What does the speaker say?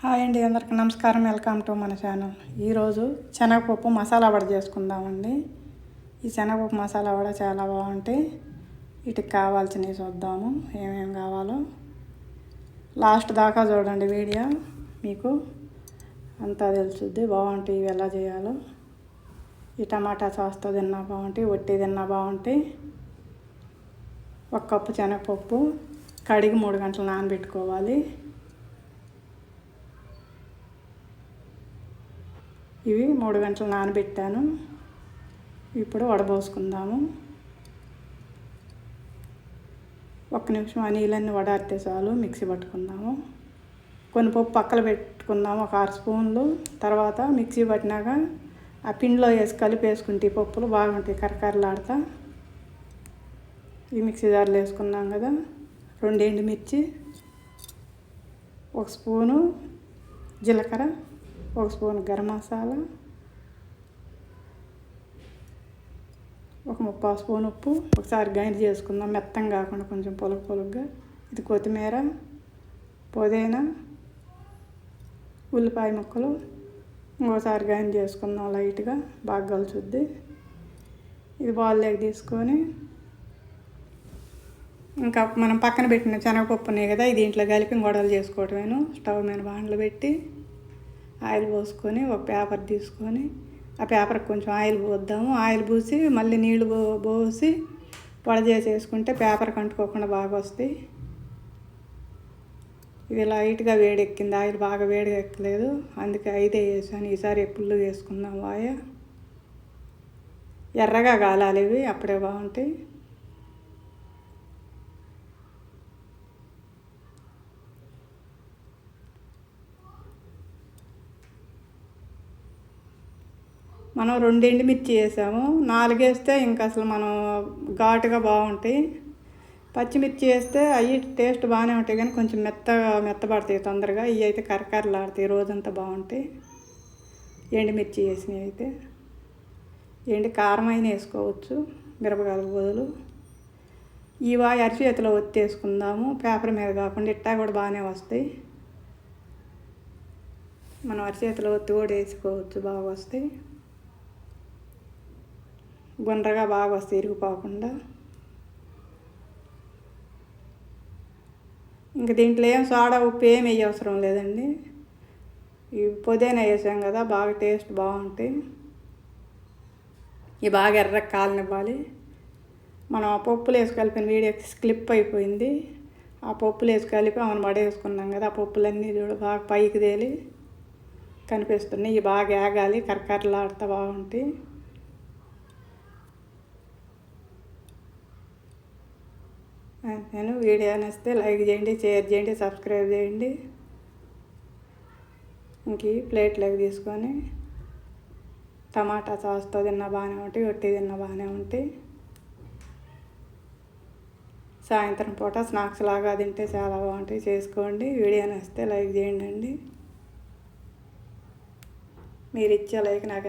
Hi అండి అందరికి నమస్కారం. వెల్కమ్ టు మన ఛానల్. ఈరోజు శనగపప్పు మసాలా వడ చేసుకుందామండి. ఈ శనగపప్పు మసాలా వడ చాలా బాగుంటాయి. వీటికి కావాల్సినవి చూద్దాము ఏమేమి కావాలో. లాస్ట్ దాకా చూడండి వీడియో. మీకు అంతా తెలుసుద్ది బాగుంటాయి ఇవి ఎలా చేయాలో. ఈ టమాటా సాస్తో తిన్నా బాగుంటాయి వట్టి తిన్నా బాగుంటాయి. ఒక కప్పు శనగపప్పు కడిగి మూడు గంటలు నానబెట్టుకోవాలి. ఇవి మూడు గంటలు నానబెట్టాను. ఇప్పుడు వడబోసుకుందాము. ఒక్క నిమిషం ఆ నీళ్ళన్నీ వడారితే చాలు మిక్సీ పట్టుకుందాము. కొన్ని పప్పు పక్కన పెట్టుకుందాము ఒక ఆరు స్పూన్లు. తర్వాత మిక్సీ పట్టినాక ఆ పిండిలో వేసి కలిపి వేసుకుంటే పప్పులు బాగుంటాయి కరకరలాడతా. ఈ మిక్సీ జార్లు వేసుకున్నాం కదా రెండు ఎండుమిర్చి ఒక స్పూను జీలకర్ర ఒక స్పూన్ గరం మసాలా ఒక ముప్పా స్పూన్ ఉప్పు. ఒకసారి గైండ్ చేసుకుందాం మెత్తం కాకుండా కొంచెం పొలుగు పొలుగ్గా. ఇది కొత్తిమీర పుదీనా ఉల్లిపాయ ముక్కలు. ఇంకోసారి గ్రైండ్ చేసుకుందాం లైట్గా బాగా కలుచుద్ది. ఇది బాల్లోకి తీసుకొని ఇంకా మనం పక్కన పెట్టిన శనగపప్పు ఉన్నాయి కదా దీంట్లో కలిపి గొడవలు చేసుకోవటమేను. స్టవ్ మీద బాండ్లు పెట్టి ఆయిల్ పోసుకొని ఒక పేపర్ తీసుకొని ఆ పేపర్కి కొంచెం ఆయిల్ పోద్దాము. ఆయిల్ పూసి మళ్ళీ నీళ్ళు పో పోసి పొడ చేసేసుకుంటే పేపర్ కంటుకోకుండా బాగా వస్తాయి. ఇది లైట్గా వేడెక్కింది. ఆయిల్ బాగా వేడెక్కలేదు. ఎక్కలేదు అందుకే ఐదే వేసాను ఈసారి ఎప్పుడు వేసుకుందాం వాయ. ఎర్రగా కాలాలి ఇవి అప్పుడే బాగుంటాయి. మనం రెండు మిర్చి వేసాము నాలుగేస్తే ఇంకా అసలు మనం ఘాటుగా బాగుంటాయి. పచ్చిమిర్చి వేస్తే అవి టేస్ట్ బాగానే ఉంటాయి కానీ కొంచెం మెత్తగా మెత్తపడతాయి తొందరగా. ఇవి అయితే కరకరలాడతాయి. రోజంతా బాగుంటాయి. ఎండుమిర్చి వేసినవి అయితే. ఎండి కారం అయినా వేసుకోవచ్చు. మిరపకాయలకు బదులు. ఇవా అరిచి చేతిలో ఒత్తేసుకుందాము. పేపర్ మీద కాకుండా ఇట్టా కూడా బాగానే వస్తాయి. మనం అరిచేతిలో ఒత్తి కూడా వేసుకోవచ్చు. బాగా వస్తాయి. గుండ్రగా బాగా వస్తాయి ఇరిగిపోకుండా ఇంక దీంట్లో ఏం సోడా ఉప్పు ఏం వేయ అవసరం లేదండి. ఈ పుదీనా వేసాం కదా బాగా టేస్ట్ బాగుంటాయి. ఇవి బాగా ఎర్ర కాలనివ్వాలి. మనం ఆ పప్పులు వేసి కలిపిన వీడియో స్లిప్ అయిపోయింది. ఆ పప్పులు వేసి కలిపి ఆమెను పడేసుకున్నాం కదా ఆ పప్పులన్నీ చూడ బాగా పైకి తేలి కనిపిస్తున్నాయి. ఇవి బాగా ఏగాలి కరకరలాడుతూ బాగుంటాయి. నేను వీడియో నచ్చితే లైక్ చేయండి షేర్ చేయండి సబ్స్క్రైబ్ చేయండి. ఇంక ప్లేట్లోకి తీసుకొని టమాటా సాస్తో తిన్న బాగానే ఉంటాయి ఒట్టి తిన్న బాగానే ఉంటాయి. సాయంత్రం పూట స్నాక్స్ లాగా తింటే చాలా బాగుంటాయి చేసుకోండి. వీడియో నచ్చితే లైక్ చేయండి అండి. మీరు ఇచ్చే లైక్ నాకు